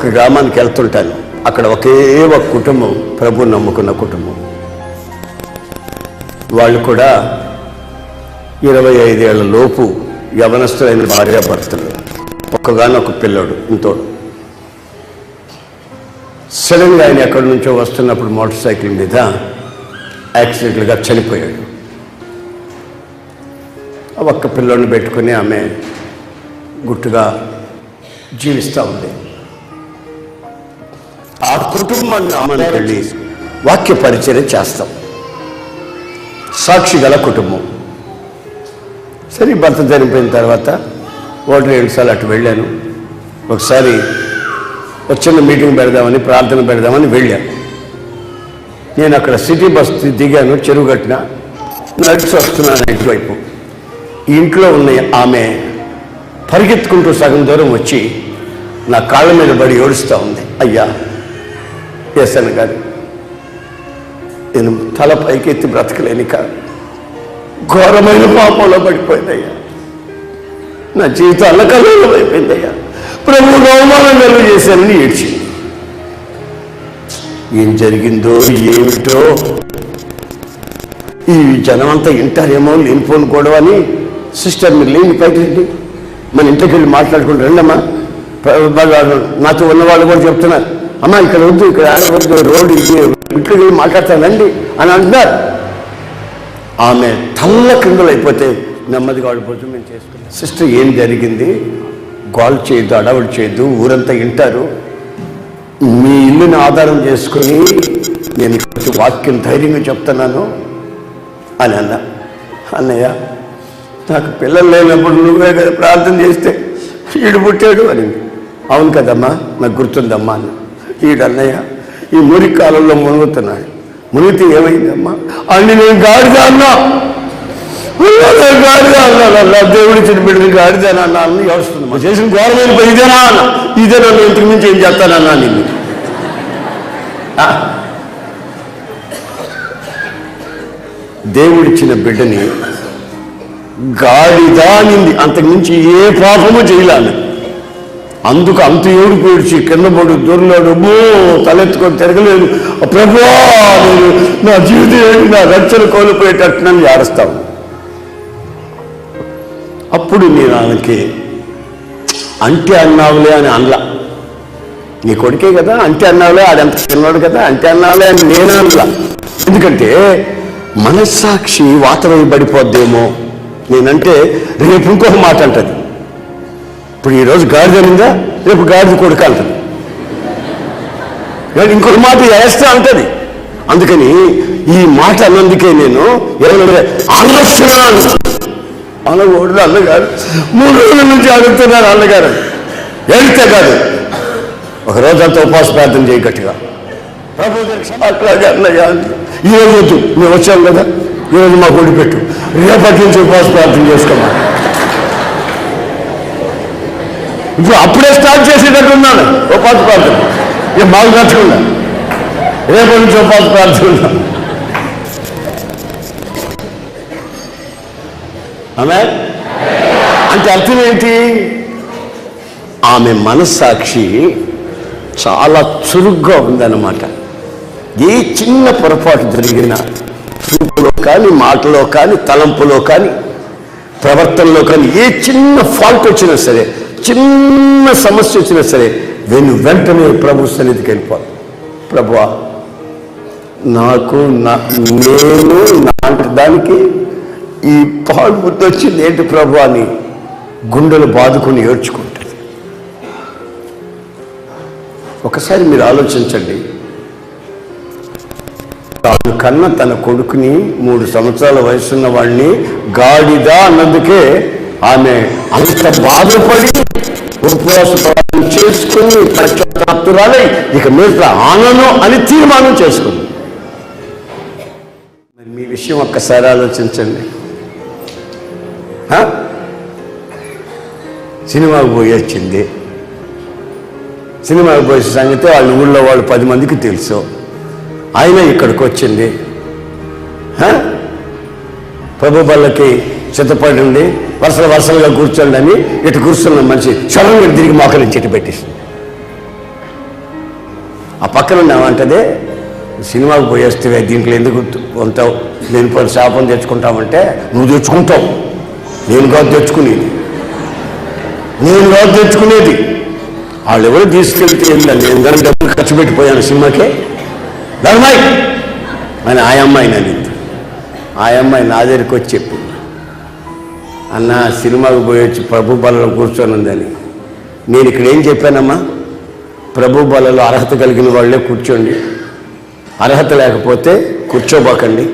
ఒక గ్రామానికి వెళ్తుంటాను. అక్కడ ఒకే ఒక కుటుంబం ప్రభు నమ్ముకున్న కుటుంబం. వాళ్ళు కూడా ఇరవై ఐదేళ్ళ లోపు యవనస్తులైన భార్యాభర్తలు. ఒక్కగానొక పిల్లోడు ఇంతోడు. సడన్గా ఆయన ఎక్కడి నుంచో వస్తున్నప్పుడు మోటార్ సైకిల్ మీద యాక్సిడెంట్లుగా చనిపోయాడు. ఆ ఒక్క పిల్లోని పెట్టుకుని ఆమె గుట్టుగా జీవిస్తూ ఉంది. కుటుంబాన్ని ఆమెను వాక్య పరిచయం చేస్తాం. సాక్షి గల కుటుంబం. సరే భర్త చనిపోయిన తర్వాత ఒకటి ఏడు సార్లు అటు వెళ్ళాను. ఒకసారి ఒక చిన్న మీటింగ్ పెడదామని ప్రార్థన పెడదామని వెళ్ళాను. నేను అక్కడ సిటీ బస్ దిగాను చెరువు కట్టిన. నడిచి వస్తున్నాను ఇంటివైపు. ఈ ఇంట్లో ఉన్న ఆమె పరిగెత్తుకుంటూ సగం దూరం వచ్చి నా కాళ్ళ మీద పడి ఏడుస్తూ ఉంది. అయ్యా వేసాను కానీ నేను తల పైకెత్తి బ్రతకలేని కాదు ఘోరమైన పాపంలో పడిపోయిందయ్యా. నా జీవితం అల్లకల్లోలం అయిపోయిందయ్యా ప్రభు అవమానం కలుగు చేశానని ఏడ్చింది. ఏం జరిగిందో ఏమిటో ఈ జనం అంతా వింటారేమో లేనిపోను గొడవ అని సిస్టర్ మీరు లేని పైకి రండి మన ఇంట్లోకి వెళ్ళి మాట్లాడుకుంటూ రండమ్మా నాతో ఉన్న వాళ్ళు కూడా చెప్తున్నారు. అమ్మా ఇక్కడ వద్దు ఇక్కడ ఆడవద్దు రోడ్డు ఇది ఇంట్లోకి మాట్లాడతానండి అని అంటున్నారు. ఆమె తల్ల క్రిందలు అయిపోతే నెమ్మదిగా ఆడిపోతూ మేము చేసుకున్నాం సిస్టర్ ఏం జరిగింది? గోల్ చేయొద్దు అడవులు చేయొద్దు ఊరంతా వింటారు. మీ ఇల్లుని ఆధారం చేసుకొని నేను ఇక్కడ వాక్యం ధైర్యంగా చెప్తున్నాను అని అన్న. అన్నయ్య నాకు పిల్లలు లేనప్పుడు నువ్వే కదా ప్రార్థన చేస్తే ఈడు పుట్టాడు అని అవును కదమ్మా నాకు గుర్తుందమ్మా అన్న ఈడు అన్నయ్య ఈ మురికి కాలంలో మునుగుతున్నాడు మునిగితే ఏమైందమ్మా? అన్ని నేను గాడిదా అన్నా. గాడిదా అన్నా. దేవుడి ఇచ్చిన బిడ్డని గాడిదానా అన్నా అని వస్తుంది మా చేసిన ఘోరమైన పని ఇదేనా అన్న? ఇదేనా నేను ఇంటికి మించి ఏం చేస్తానన్నా నిన్ను. ఆ? దేవుడిచ్చిన బిడ్డని గాడిదా నింది అంతకుమించి ఏ పాపము చేయలేను అందుకు అంత ఏడు పేడ్చి కింద పడు దొరిలాడు అమ్మో తలెత్తుకొని తిరగలేదు. ప్రభువా నేను నా జీవితం ఏంటి నా రక్షణ కోల్పోయేటట్టు నన్ను ఏడుస్తాను అప్పుడు నేను ఆయనకి అంటే అన్నావులే అని అనలా. నీ కొడుకే కదా అంటే అన్నావులే ఆడంత చిన్నాడు కదా అంటే అన్నావులే అని నేను అనలా. ఎందుకంటే మనస్సాక్షి వాతవై పడిపోద్దేమో. నేనంటే రేపు ఇంకొక మాట అంటది. ఇప్పుడు ఈరోజు గాడిద నిందా రేపు గాడిద కొడుకు అంటది. ఇంకొక మాట వేస్తా అంటది. అందుకని ఈ మాట అన్నందుకే నేను ఏమన్నా అనొస్తున్నాను అనకూడదు అన్నగారు మూడు రోజుల నుంచి అడుగుతున్నారు అన్నగారు ఏడితే కాదు. ఒక రోజంతా ఉపవాస ప్రార్థన చేయి గట్టిగా. అట్లాగే అన్నయ్య ఈరోజు వద్దు మేము వచ్చాం కదా. ఈరోజు మాకు ఒడిపెట్టు రేపటి నుంచి ఉపవాస ప్రార్థన చేసుకోమా? ఇప్పుడు అప్పుడే స్టార్ట్ చేసేటట్టు ఉన్నాను ఉపవాస ప్రార్థన ఇక మాకు నచ్చకుండా రేపటి నుంచి ఉపవాస ప్రార్థన ఆమె? అంటే అర్థం ఏంటి? ఆమె మనస్సాక్షి చాలా చురుగ్గా ఉందన్నమాట. ఏ చిన్న పొరపాటు జరిగినా చూపులో కానీ మాటలో కానీ తలంపులో కానీ ప్రవర్తనలో కానీ ఏ చిన్న ఫాల్ట్ వచ్చినా సరే చిన్న సమస్య వచ్చినా సరే నేను వెంటనే ప్రభు సన్నిధికి వెళ్ళిపోవాలి. ప్రభు నాకు నా నేను నాటి దానికి ఈ పాడు వచ్చింది ఏంటి ప్రభు అని గుండెలు బాదుకొని ఏడ్చుకుంటాను ఒకసారి మీరు ఆలోచించండి. తాను కన్న తన కొడుకుని మూడు సంవత్సరాల వయసున్న వాడిని గాడిదా అన్నందుకే ఆమె అంత బాధపడి ఉపవాస చేసుకుని పశ్చాత్తాప్తురాలై ఇక మీద ఆనను అని తీర్మానం చేసుకుంది. మరి మీ విషయం ఒక్కసారి ఆలోచించండి. సినిమాకు పోయి వచ్చింది. సినిమాకి పోయే సంగతి వాళ్ళ ఊళ్ళో వాళ్ళు పది మందికి తెలుసు. ఆయన ఇక్కడికి వచ్చింది. ప్రభు బళ్ళకి సిద్ధపడండి. వరుసలు వరుసలుగా కూర్చోండి అని ఇటు కూర్చున్న మనిషి సడన్గా తిరిగి మోకలి ఇటు పెట్టేసింది. ఆ పక్కన ఉన్నామంటదే సినిమాకు పోయేస్తే దీంట్లో ఎందుకు కొంటావు నేను పని శాపం తెచ్చుకుంటామంటే నువ్వు తెచ్చుకుంటావు. నేను కాదు తెచ్చుకునేది. నేను కాదు తెచ్చుకునేది. వాళ్ళు ఎవరు తీసుకెళ్తే వెళ్ళాను నేను కానీ డబ్బులు ఖర్చు పెట్టిపోయాను సినిమాకే. ధర్మాయి అని ఆ అమ్మాయి నన్ను ఆ అమ్మాయి నా దగ్గరికి వచ్చి చెప్పింది. అన్న సినిమాకు పోయి వచ్చి ప్రభు బలలో కూర్చొని ఉందని. నేను ఇక్కడ ఏం చెప్పానమ్మా? ప్రభు బలలో అర్హత కలిగిన వాళ్ళే కూర్చోండి. అర్హత లేకపోతే కూర్చోబోకండి.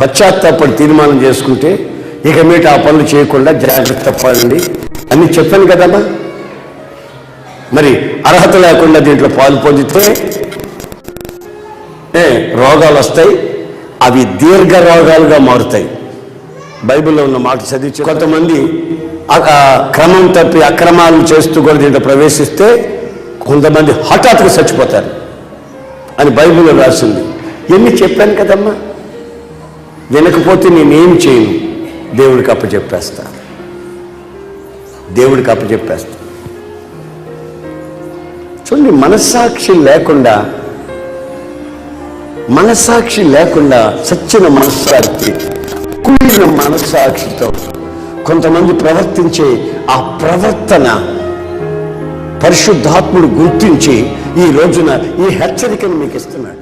పశ్చాత్తాపడి తీర్మానం చేసుకుంటే ఇక మీట ఆ పనులు చేయకుండా జాగ్రత్త పడండి. అని చెప్పాను కదమ్మా? మరి అర్హత లేకుండా దీంట్లో పాలు పొందితే ఏ, రోగాలు వస్తాయి. అవి దీర్ఘ రోగాలుగా మారుతాయి. బైబిల్లో ఉన్న మాట చదివి కొంతమంది ఆ- క్రమం తప్పి అక్రమాలు చేస్తూ కూడా దీంట్లో ప్రవేశిస్తే కొంతమంది హఠాత్తుగా చచ్చిపోతారు. అని బైబిల్లో రాసింది. ఎన్ని చెప్పాను కదమ్మా? వినకపోతే నేనేం చేయను? దేవుడికి అప్పచెప్పేస్తా. దేవుడికి అప్పచెప్పేస్తా. చూడండి మనస్సాక్షి లేకుండా మనస్సాక్షి లేకుండా సచ్చిన మనస్సాక్షి మనస్సాక్షితో కొంతమంది ప్రవర్తించే ఆ ప్రవర్తన పరిశుద్ధాత్ముడు గుర్తించి ఈ రోజున ఈ హెచ్చరికను మీకు ఇస్తున్నాడు.